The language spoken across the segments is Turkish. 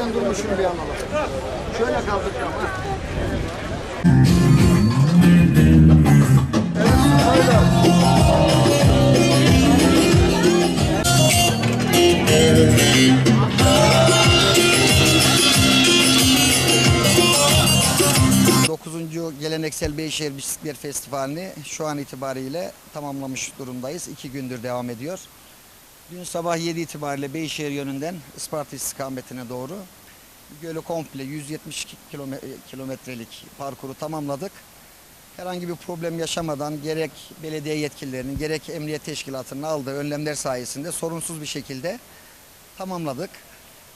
Şimdi şunu bir alalım. Şöyle şöyle. Dokuzuncu geleneksel Beyşehir Bisiklet Festivali'ni şu an itibariyle tamamlamış durumdayız. İki gündür devam ediyor. Dün sabah 7 itibariyle Beyşehir yönünden Isparta istikametine doğru gölü komple 172 kilome- kilometrelik parkuru tamamladık. Herhangi bir problem yaşamadan gerek belediye yetkililerinin gerek emniyet teşkilatının aldığı önlemler sayesinde sorunsuz bir şekilde tamamladık.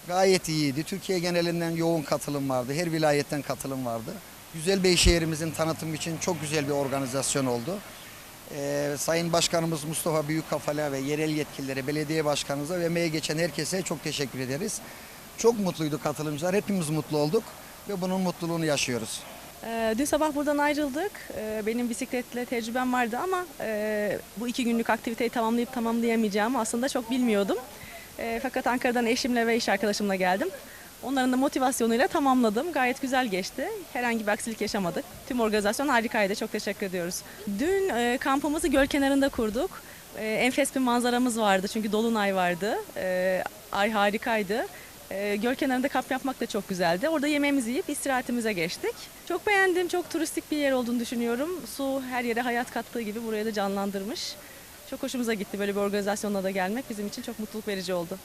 Gayet iyiydi. Türkiye genelinden yoğun katılım vardı. Her vilayetten katılım vardı. Güzel Beyşehir'imizin tanıtımı için çok güzel bir organizasyon oldu. Ee, Sayın Başkanımız Mustafa Büyükkafala ve yerel yetkililere, belediye başkanımıza ve emeğe geçen herkese çok teşekkür ederiz. Çok mutluydu katılımcılar. Hepimiz mutlu olduk ve bunun mutluluğunu yaşıyoruz. Ee, Dün sabah buradan ayrıldık. Ee, Benim bisikletle tecrübem vardı ama e, bu iki günlük aktiviteyi tamamlayıp tamamlayamayacağımı aslında çok bilmiyordum. E, Fakat Ankara'dan eşimle ve iş arkadaşımla geldim. Onların da motivasyonuyla tamamladım. Gayet güzel geçti. Herhangi bir aksilik yaşamadık. Tüm organizasyon harikaydı. Çok teşekkür ediyoruz. Dün e, kampımızı göl kenarında kurduk. E, Enfes bir manzaramız vardı çünkü dolunay vardı. E, Ay harikaydı. E, göl kenarında kamp yapmak da çok güzeldi. Orada yemeğimizi yiyip istirahatimize geçtik. Çok beğendim. Çok turistik bir yer olduğunu düşünüyorum. Su her yere hayat kattığı gibi burayı da canlandırmış. Çok hoşumuza gitti böyle bir organizasyonla da gelmek. Bizim için çok mutluluk verici oldu.